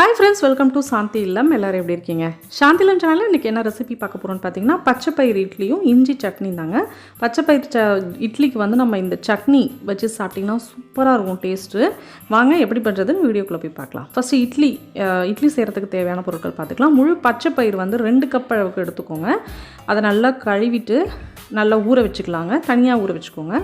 Hi friends welcome to Shanthi Illam எல்லோரும் எப்படி இருக்கீங்க? சாந்தி இல்லம் சேனலில் இன்றைக்கி என்ன ரெசிபி பார்க்க போகிறோன்னு பார்த்தீங்கன்னா பச்சை இட்லியும் இஞ்சி சட்னி தாங்க. பச்சை ச இட்லிக்கு வந்து நம்ம இந்த சட்னி வச்சு சாப்பிட்டிங்கன்னா சூப்பராக இருக்கும் டேஸ்ட்டு வாங்க எப்படி பண்ணுறதுன்னு வீடியோக்குள்ளே போய் பார்க்கலாம். ஃபஸ்ட்டு இட்லி இட்லி செய்கிறதுக்கு தேவையான பொருட்கள் பார்த்துக்கலாம். முழு பச்சை வந்து ரெண்டு கப் அளவுக்கு எடுத்துக்கோங்க. அதை நல்லா கழுவிட்டு நல்லா ஊற வச்சுக்கலாங்க. தனியாக ஊற வச்சுக்கோங்க.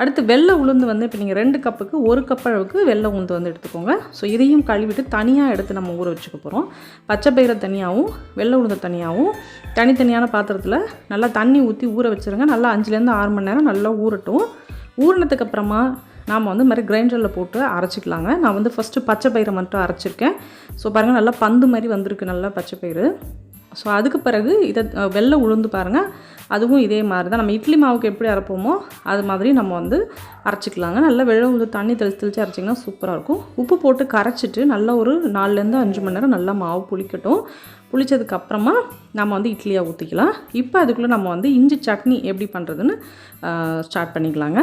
அடுத்து வெள்ளை உளுந்து வந்து இப்போ நீங்கள் ரெண்டு கப்புக்கு ஒரு கப் அளவுக்கு வெள்ளை உளுந்து வந்து எடுத்துக்கோங்க. ஸோ இதையும் கழுவிட்டு தனியாக எடுத்து நம்ம ஊற வச்சுக்க போகிறோம் பச்சை பயிரை தனியாகவும் வெள்ளை உளுந்து தனியாகவும் தனித்தனியான பாத்திரத்தில் நல்லா தண்ணி ஊற்றி ஊற வச்சுருங்க. நல்லா அஞ்சுலேருந்து ஆறு மணி நேரம் நல்லா ஊறட்டும். ஊறினதுக்கு அப்புறமா நாம் வந்து மாதிரி கிரைண்டரில் போட்டு அரைச்சிக்கலாங்க. நான் வந்து ஃபஸ்ட்டு பச்சை பயிரை மட்டும் அரைச்சிருக்கேன். ஸோ பாருங்கள் நல்லா பந்து மாதிரி வந்திருக்கு நல்லா பச்சை பயிறு. ஸோ அதுக்கு பிறகு இதை வெள்ளை உளுந்து பாருங்கள் அதுவும் இதே மாதிரி தான். நம்ம இட்லி மாவுக்கு எப்படி அரைப்போமோ அது மாதிரி நம்ம வந்து அரைச்சிக்கலாங்க. நல்லா வெள்ளை உளுந்து தண்ணி தெளித்து தெளித்து அரைச்சிங்கன்னா சூப்பராக இருக்கும். உப்பு போட்டு கரைச்சிட்டு நல்லா ஒரு நாலுலேருந்து அஞ்சு மணி நேரம் நல்லா மாவு புளிக்கட்டும். புளித்ததுக்கப்புறமா நம்ம வந்து இட்லியாக ஊற்றிக்கலாம் இப்போ அதுக்குள்ளே நம்ம வந்து இஞ்சி சட்னி எப்படி பண்ணுறதுன்னு ஸ்டார்ட் பண்ணிக்கலாங்க.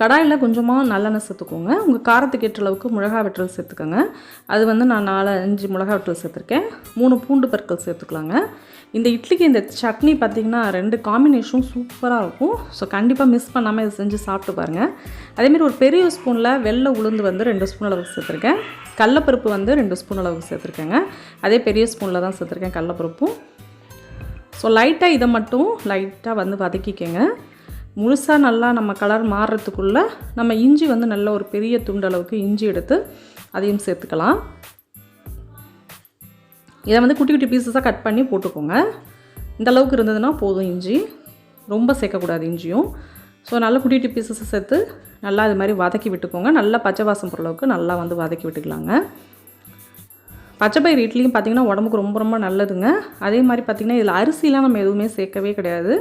கடாயில் கொஞ்சமாக நல்லெண்ணெய் சேர்த்துக்கோங்க. உங்கள் காரத்துக்கு ஏற்ற அளவுக்கு மிளகா வெட்டல் சேர்த்துக்கோங்க. அது வந்து நான் நாலு அஞ்சு மிளகா வெட்டல் சேர்த்துருக்கேன். மூணு பூண்டு பற்கள் சேர்த்துக்கலாங்க. இந்த இட்லிக்கு இந்த சட்னி பார்த்திங்கன்னா ரெண்டு காம்பினேஷனும் சூப்பராக இருக்கும். ஸோ கண்டிப்பாக மிஸ் பண்ணாமல் இதை செஞ்சு சாப்பிட்டு பாருங்கள் அதேமாரி ஒரு பெரிய ஸ்பூனில் வெள்ளை உளுந்து வந்து ரெண்டு ஸ்பூன் அளவுக்கு சேர்த்துருக்கேன். கடலப்பருப்பு வந்து ரெண்டு ஸ்பூன் அளவுக்கு சேர்த்துருக்கேங்க. அதே பெரிய ஸ்பூனில் தான் சேர்த்துருக்கேன் கடலப்பருப்பும். ஸோ லைட்டாக இதை மட்டும் லைட்டாக வந்து வதக்கிக்கங்க. முழுசாக நல்லா நம்ம கலர் மாறுறதுக்குள்ளே நம்ம இஞ்சி வந்து நல்ல ஒரு பெரிய துண்டு அளவுக்கு இஞ்சி எடுத்து அதையும் சேர்த்துக்கலாம். இதை வந்து குட்டி குட்டி பீசஸாக கட் பண்ணி போட்டுக்கோங்க. இந்த அளவுக்கு இருந்ததுன்னா போதும் இஞ்சி. ரொம்ப சேர்க்கக்கூடாது இஞ்சியும். ஸோ நல்லா குட்டி குட்டி பீசஸை சேர்த்து நல்லா இது மாதிரி வதக்கி விட்டுக்கோங்க. நல்லா பச்சை வாசம் போகிற அளவுக்கு நல்லா வந்து வதக்கி விட்டுக்கலாங்க. பச்சைப்பயிறு இட்லியும் பார்த்திங்கன்னா உடம்புக்கு ரொம்ப ரொம்ப நல்லதுங்க. அதே மாதிரி பார்த்திங்கன்னா இதில் அரிசிலாம் நம்ம எதுவுமே சேர்க்கவே கிடையாது.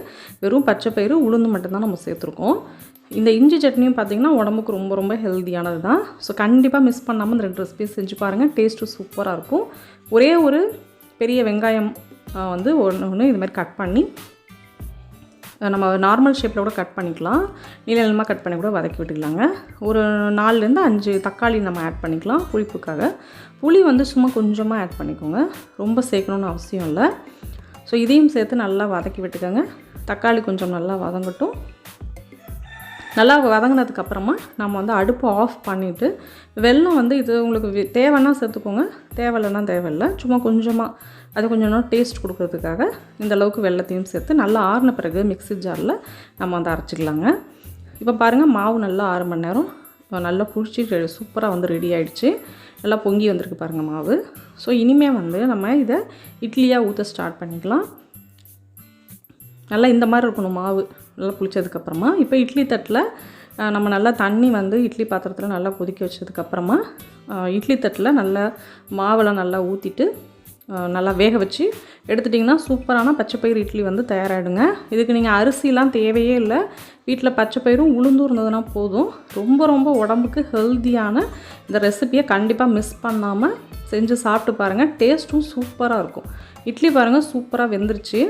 வெறும் பச்சைப்பயிறு உளுந்து மட்டும்தான் நம்ம சேர்த்துருக்கோம். இந்த இஞ்சி சட்னியும் பார்த்திங்கன்னா உடம்புக்கு ரொம்ப ரொம்ப ஹெல்த்தியானது தான் ஸோ கண்டிப்பாக மிஸ் பண்ணாமல் இந்த ரெண்டு ரெசிபி செஞ்சு பாருங்கள் டேஸ்ட்டு சூப்பராக இருக்கும். ஒரே ஒரு பெரிய வெங்காயம் வந்து ஒன்று ஒன்று இது மாதிரி கட் பண்ணி நம்ம நார்மல் ஷேப்பில் கூட கட் பண்ணிக்கலாம். நீள நீளமாக கட் பண்ணி கூட வதக்கி விட்டுக்கலாங்க. ஒரு நாலுலேருந்து அஞ்சு தக்காளி நம்ம ஆட் பண்ணிக்கலாம் புளிப்புக்காக. புளி வந்து சும்மா கொஞ்சமாக ஆட் பண்ணிக்கோங்க. ரொம்ப சேர்க்கணுன்னு அவசியம் இல்லை. ஸோ இதையும் சேர்த்து நல்லா வதக்கி விட்டுக்கோங்க. தக்காளி கொஞ்சம் நல்லா வதங்கட்டும். நல்லா வதங்கினதுக்கு அப்புறமா நம்ம வந்து அடுப்பு ஆஃப் பண்ணிவிட்டு வெல்லம் வந்து இது உங்களுக்கு தேவைன்னா சேர்த்துக்கோங்க. தேவையில்லைன்னா தேவையில்லை. சும்மா கொஞ்சமாக அது கொஞ்சம் டேஸ்ட் கொடுக்கறதுக்காக இந்த அளவுக்கு வெள்ளத்தையும் சேர்த்து நல்லா ஆறின பிறகு மிக்ஸி ஜாரில் நம்ம வந்து அரைச்சிக்கலாங்க. இப்போ பாருங்கள் மாவு நல்லா ஆறு மணி நேரம் நல்லா புளிச்சு சூப்பராக வந்து ரெடி ஆகிடுச்சு நல்லா பொங்கி வந்திருக்கு பாருங்கள் மாவு. ஸோ இனிமேல் வந்து நம்ம இதை இட்லியாக ஊற்ற ஸ்டார்ட் பண்ணிக்கலாம். நல்லா இந்த மாதிரி இருக்கணும் மாவு. நல்லா புளிச்சதுக்கப்புறமா இப்போ இட்லி தட்டில் நம்ம நல்லா தண்ணி வந்து இட்லி பாத்திரத்தில் நல்லா கொதிக்க வச்சதுக்கப்புறமா இட்லி தட்டில் நல்லா மாவெல்லாம் நல்லா ஊற்றிட்டு நல்லா வேக வச்சு எடுத்துட்டிங்கன்னா சூப்பரான பச்சைப்பயிறு இட்லி வந்து தயாராகிடுங்க இதுக்கு நீங்கள் அரிசிலாம் தேவையே இல்லை. வீட்டில் பச்சைப்பயிரும் உளுந்தும் இருந்ததுன்னா போதும். ரொம்ப ரொம்ப உடம்புக்கு ஹெல்த்தியான இந்த ரெசிபியை கண்டிப்பாக மிஸ் பண்ணாமல் செஞ்சு சாப்பிட்டு பாருங்கள் டேஸ்ட்டும் சூப்பராக இருக்கும். இட்லி பாருங்கள் சூப்பராக வெந்துருச்சு.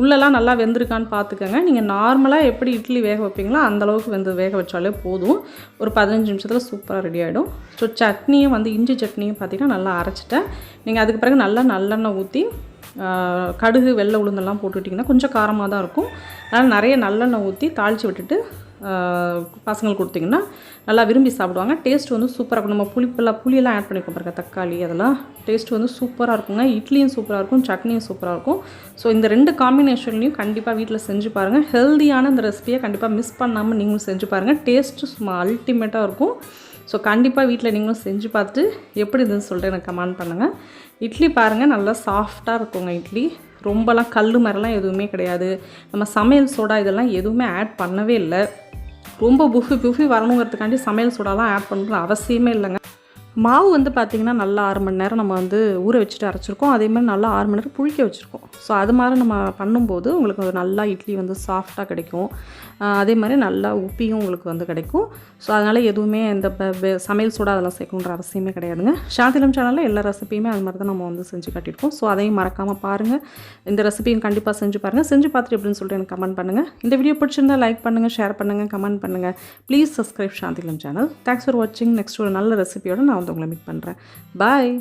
உள்ளெல்லாம் நல்லா வெந்திருக்கான்னு பார்த்துக்கோங்க. நீங்கள் நார்மலாக எப்படி இட்லி வேக வைப்பீங்களோ அந்தளவுக்கு வெந்து வேக வச்சாலே போதும். ஒரு பதினஞ்சு நிமிஷத்தில் சூப்பராக ரெடி ஆகிடும் ஸோ சட்னியும் வந்து இஞ்சி சட்னியும் பார்த்தீங்கன்னா நல்லா அரைச்சிட்டேன். நீங்கள் அதுக்கு பிறகு நல்லா நல்லெண்ணெய் ஊற்றி கடுகு வெள்ளை உளுந்தெல்லாம் போட்டுக்கிட்டிங்கன்னா கொஞ்சம் காரமாக தான் இருக்கும். அதனால் நிறைய நல்லெண்ணெய் ஊற்றி தாளித்து விட்டுட்டு பசங்களுக்கு கொடுத்தீங்கன்னா நல்லா விரும்பி சாப்பிடுவாங்க. டேஸ்ட் வந்து சூப்பராக இருக்கும். நம்ம புளிப்பெல்லாம் புளியெல்லாம் ஆட் பண்ணிக்கோ பாருங்க தக்காளி அதெல்லாம். டேஸ்ட் வந்து சூப்பராக இருக்குங்க. இட்லியும் சூப்பராக இருக்கும் சட்னியும் சூப்பராக இருக்கும். ஸோ இந்த ரெண்டு காம்பினேஷன்லையும் கண்டிப்பாக வீட்டில் செஞ்சு பாருங்கள் ஹெல்தியான இந்த ரெசிபியை கண்டிப்பாக மிஸ் பண்ணாமல் நீங்களும் செஞ்சு பாருங்கள் டேஸ்ட்டு சும்மா அல்டிமேட்டாக இருக்கும். ஸோ கண்டிப்பாக வீட்டில் நீங்களும் செஞ்சு பார்த்துட்டு எப்படி இருந்துன்னு சொல்லிட்டு எனக்கு கமெண்ட் பண்ணுங்கள் இட்லி பாருங்கள் நல்லா சாஃப்டாக இருக்குங்க இட்லி. ரொம்பலாம் கல் மாதிரிலாம் எதுவுமே கிடையாது. நம்ம சமையல் சோடா இதெல்லாம் எதுவுமே ஆட் பண்ணவே இல்லை. ரொம்ப புஃபி புஃபி வரணுங்கிறதுக்காண்டி சமையல் சோடாலாம் ஆட் பண்ணுற அவசியமே இல்லைங்க. மாவு வந்து பார்த்திங்கன்னா நல்லா ஆறு மணி நேரம் நம்ம வந்து ஊற வச்சுட்டு அரைச்சிருக்கோம். அதே மாதிரி நல்லா ஆறு மணி நேரம் புழிக்க வச்சுருக்கோம். ஸோ அது மாதிரி நம்ம பண்ணும்போது உங்களுக்கு நல்லா இட்லி வந்து சாஃப்டாக கிடைக்கும். அதே மாதிரி நல்லா உப்பியும் உங்களுக்கு வந்து கிடைக்கும். ஸோ அதனால் எதுவுமே இந்த சமையல் சூடாக அதெல்லாம் சேர்க்கணுன்ற அவசியமே கிடையாதுங்க. சாந்திலம் சேனலில் எல்லா ரெசிப்பியுமே அது மாதிரி தான் நம்ம வந்து செஞ்சு காட்டியிருக்கோம். ஸோ அதையும் மறக்காமல் பாருங்கள் இந்த ரெசிப்பியும் கண்டிப்பாக செஞ்சு பாருங்கள் செஞ்சு பார்த்துட்டு எப்படின்னு சொல்லிட்டு எனக்கு கமெண்ட் பண்ணுங்கள் இந்த வீடியோ பிடிச்சிருந்தா லைக் பண்ணுங்கள் ஷேர் பண்ணுங்கள் கமெண்ட் பண்ணுங்கள் please subscribe Shanthilam channel thanks for வாட்சிங் நெக்ஸ்ட் ஒரு நல்ல ரெசிபியோட நான் வந்து உங்களை மீட் பண்ணுறேன் பாய்